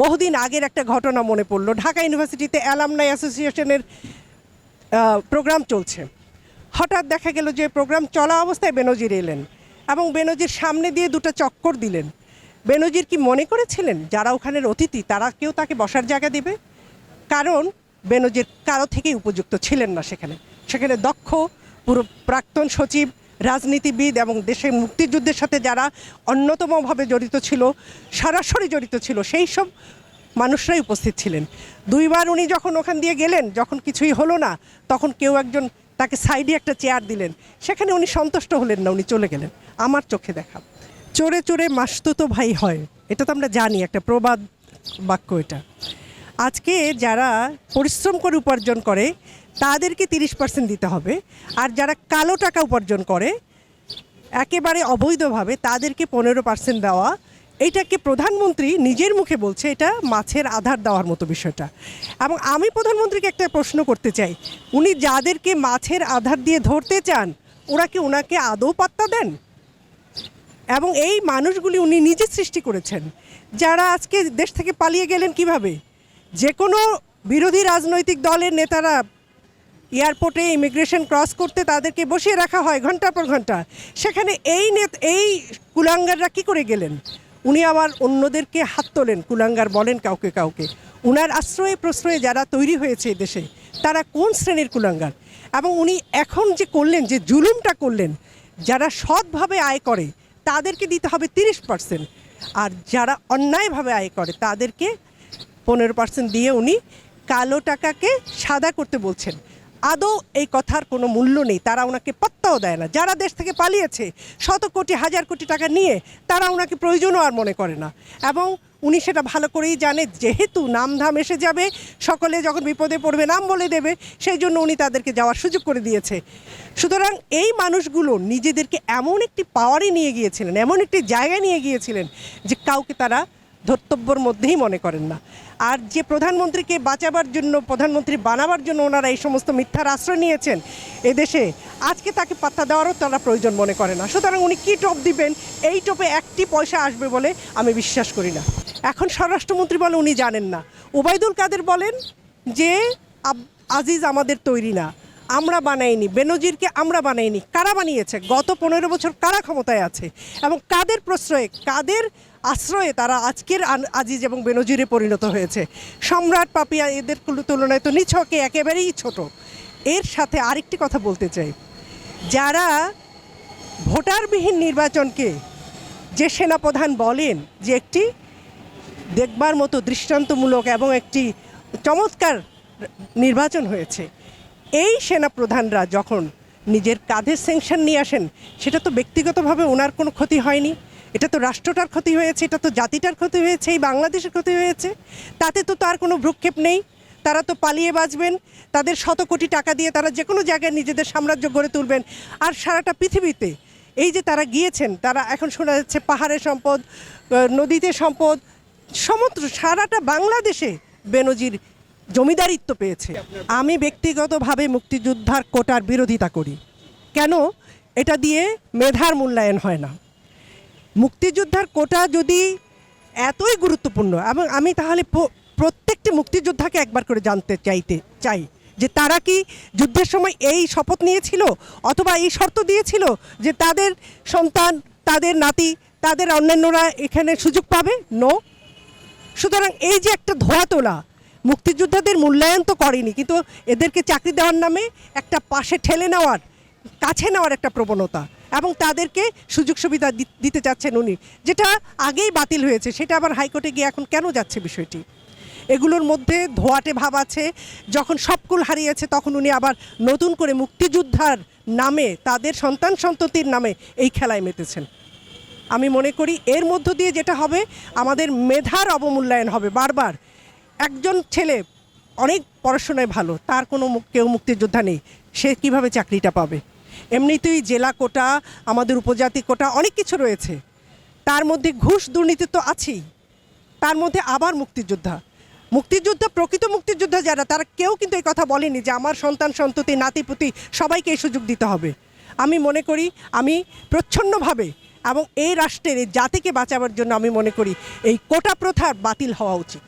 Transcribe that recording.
বহুদিন আগের একটা ঘটনা মনে পড়ল। ঢাকা ইউনিভার্সিটিতে অ্যালামনাই অ্যাসোসিয়েশনের প্রোগ্রাম চলছে। হঠাৎ দেখা গেল যে প্রোগ্রাম চলা অবস্থায় বেনজির এলেন এবং বেনজির সামনে দিয়ে দুটো চক্কর দিলেন। বেনজির কি মনে করেছিলেন যারা ওখানের অতিথি, তারা কেউ তাকে বসার জায়গা দেবে? কারণ বেনজির কারও থেকেই উপযুক্ত ছিলেন না সেখানে। সেখানে দক্ষ, পুরো প্রাক্তন সচিব রাজনীতিবিদ এবং দেশের মুক্তিযুদ্ধের সাথে যারা অন্যতমভাবে জড়িত ছিল, সরাসরি জড়িত ছিল, সেই সব মানুষরাই উপস্থিত ছিলেন। দুইবার উনি যখন ওখান দিয়ে গেলেন, যখন কিছুই হলো না, তখন কেউ একজন তাকে সাইডে একটা চেয়ার দিলেন। সেখানে উনি সন্তুষ্ট হলেন না, উনি চলে গেলেন। আমার চোখে দেখা। চোরে চোরে মাসতুতো ভাই হয়, এটা তো আমরা জানি, একটা প্রবাদ বাক্য এটা। আজকে যারা পরিশ্রম করে উপার্জন করে, তাদেরকে তিরিশ পার্সেন্ট দিতে হবে। আর যারা কালো টাকা উপার্জন করে, একেবারে অবৈধভাবে তাদেরকে পনেরো পার্সেন্ট দেওয়া। এইটাকে প্রধানমন্ত্রী নিজের মুখে বলছে, এটা মাছের আধার দেওয়ার মতো বিষয়টা। এবং আমি প্রধানমন্ত্রীকে একটা প্রশ্ন করতে চাই, উনি যাদেরকে মাছের আধার দিয়ে ধরতে চান, ওরা কি ওনাকে আদৌ পাত্তা দেন? এবং এই মানুষগুলি উনি নিজে সৃষ্টি করেছেন। যারা আজকে দেশ থেকে পালিয়ে গেলেন কীভাবে? যে কোনো বিরোধী রাজনৈতিক দলের নেতারা এয়ারপোর্টে ইমিগ্রেশন ক্রস করতে তাদেরকে বসিয়ে রাখা হয় ঘণ্টার পর ঘণ্টা। সেখানে এই নেত, এই কুলাঙ্গাররা কি করে গেলেন? উনি আবার অন্যদেরকে হাত তোলেন, কুলাঙ্গার বলেন কাউকে কাউকে। উনার আশ্রয়ে প্রশ্রয়ে যারা তৈরি হয়েছে দেশে, তারা কোন শ্রেণির কুলাঙ্গার? এবং উনি এখন যে করলেন, যে জুলুমটা করলেন, যারা সৎভাবে আয় করে, তাদেরকে দিতে হবে তিরিশ পার্সেন্ট। আর যারা অন্যায়ভাবে আয় করে, তাদেরকে পনেরো পার্সেন্ট দিয়ে উনি কালো টাকাকে সাদা করতে বলছেন। আদৌ এই কথার কোনো মূল্য নেই, তারা ওনাকে পাত্তাও দেয় না। যারা দেশ থেকে পালিয়েছে, শত কোটি, হাজার কোটি টাকা নিয়ে, তারা ওনাকে প্রয়োজনও আর মনে করে না। এবং উনি সেটা ভালো করেই জানে, যেহেতু নামধাম এসে যাবে, সকলে যখন বিপদে পড়বে, নাম বলে দেবে, সেই জন্য উনি তাদেরকে যাওয়ার সুযোগ করে দিয়েছে। সুতরাং এই মানুষগুলো নিজেদেরকে এমন একটি পাওয়ারে নিয়ে গিয়েছিলেন, এমন একটি জায়গায় নিয়ে গিয়েছিলেন, যে কাউকে তারা ধর্তব্যর মধ্যেই মনে করেন না। আর যে প্রধানমন্ত্রীকে বাঁচাবার জন্য, প্রধানমন্ত্রী বানাবার জন্য ওনারা এই সমস্ত মিথ্যার আশ্রয় নিয়েছেন এদেশে, আজকে তাকে পাত্তা দেওয়ারও তারা প্রয়োজন মনে করে না। সুতরাং উনি কী টপ দিবেন, এই টোপে একটি পয়সা আসবে বলে আমি বিশ্বাস করি না। এখন স্বরাষ্ট্রমন্ত্রী বলে উনি জানেন না। ওবায়দুল কাদের বলেন যে আজিজ আমাদের তৈরি না। আমরা বানাইনি, বেনজিরকে আমরা বানাইনি, কারা বানিয়েছে? গত পনেরো বছর কারা ক্ষমতায় আছে? এবং কাদের প্রশ্রয়ে, কাদের আশ্রয়ে তারা আজকের আজিজ এবং বেনজিরে পরিণত হয়েছে? সম্রাট পাপিয়া এদের তুলনায় তো নিছকে একেবারেই ছোট। এর সাথে আরেকটি কথা বলতে চাই। যারা ভোটারবিহীন নির্বাচনকে যে সেনাপ্রধান বলেন যে একটি দেখবার মতো দৃষ্টান্তমূলক এবং একটি চমৎকার নির্বাচন হয়েছে এই সেনাপ্রধানরা যখন নিজের কাঁধে স্যাংশন নিয়ে আসেন, সেটা তো ব্যক্তিগতভাবে ওনার কোনো ক্ষতি হয়নি। এটা তো রাষ্ট্রটার ক্ষতি হয়েছে, এটা তো জাতিটার ক্ষতি হয়েছে, এই বাংলাদেশের ক্ষতি হয়েছে। তাতে তো তার কোনো ভ্রুক্ষেপ নেই। তারা তো পালিয়ে বাঁচবেন, তাদের শত কোটি টাকা দিয়ে তারা যে কোনো জায়গায় নিজেদের সাম্রাজ্য গড়ে তুলবেন। আর সারাটা পৃথিবীতে এই যে তারা গিয়েছেন, তারা এখন শোনা যাচ্ছে পাহাড়ে সম্পদ নদীতে সম্পদ, সমুদ্র, সারাটা বাংলাদেশে বেনজির জমিদারিত্ব পেয়েছে। আমি ব্যক্তিগতভাবে মুক্তিযোদ্ধার কোটার বিরোধিতা করি। কেন? এটা দিয়ে মেধার মূল্যায়ন হয় না। মুক্তিযোদ্ধার কোটা যদি এতই গুরুত্বপূর্ণ, এবং আমি তাহলে প্রত্যেকটি মুক্তিযোদ্ধাকে একবার করে জানতে চাইতে চাই যে তারা কি যুদ্ধের সময় এই শপথ নিয়েছিল অথবা এই শর্ত দিয়েছিল যে তাদের সন্তান, তাদের নাতি, তাদের অন্যান্যরা এখানে সুযোগ পাবে? নো সুতরাং এই যে একটা ধোয়া তোলা মুক্তিযোদ্ধাদের মূল্যায়ন তো করেনি, কিন্তু এদেরকে চাকরি দেওয়ার নামে একটা পাশে ঠেলে নেওয়ার, কাছে নেওয়ার একটা প্রবণতা এবং তাদেরকে সুযোগ সুবিধা দিতে চাচ্ছেন উনি। যেটা আগেই বাতিল হয়েছে, সেটা আবার হাইকোর্টে গিয়ে এখন কেন যাচ্ছে বিষয়টি? এগুলোর মধ্যে ধোয়াটে ভাব আছে, যখন সবকুল হারিয়েছে তখন উনি আবার নতুন করে মুক্তিযোদ্ধার নামে, তাদের সন্তান সন্ততির নামে এই খেলায় মেতেছেন। আমি মনে করি এর মধ্য দিয়ে যেটা হবে, আমাদের মেধার অবমূল্যায়ন হবে বারবার। একজন ছেলে অনেক পড়াশোনায় ভালো, তার কোনো কেউ মুক্তিযোদ্ধা নেই, সে কীভাবে চাকরিটা পাবে? এমনিতেই জেলা কোটা, আমাদের উপজাতি কোটা অনেক কিছু রয়েছে। তার মধ্যে ঘুষ দুর্নীতি তো আছেই, তার মধ্যে আবার মুক্তিযোদ্ধা। মুক্তিযোদ্ধা, প্রকৃত মুক্তিযোদ্ধা যারা, তারা কেউ কিন্তু এই কথা বলেনি যে আমার সন্তান, সন্ততি নাতিপুতি সবাইকে এই সুযোগ দিতে হবে। আমি মনে করি, আমি প্রচ্ছন্নভাবে এবং এই রাষ্ট্রের এই জাতিকে বাঁচাবার জন্য আমি মনে করি, এই কোটা প্রথা বাতিল হওয়া উচিত।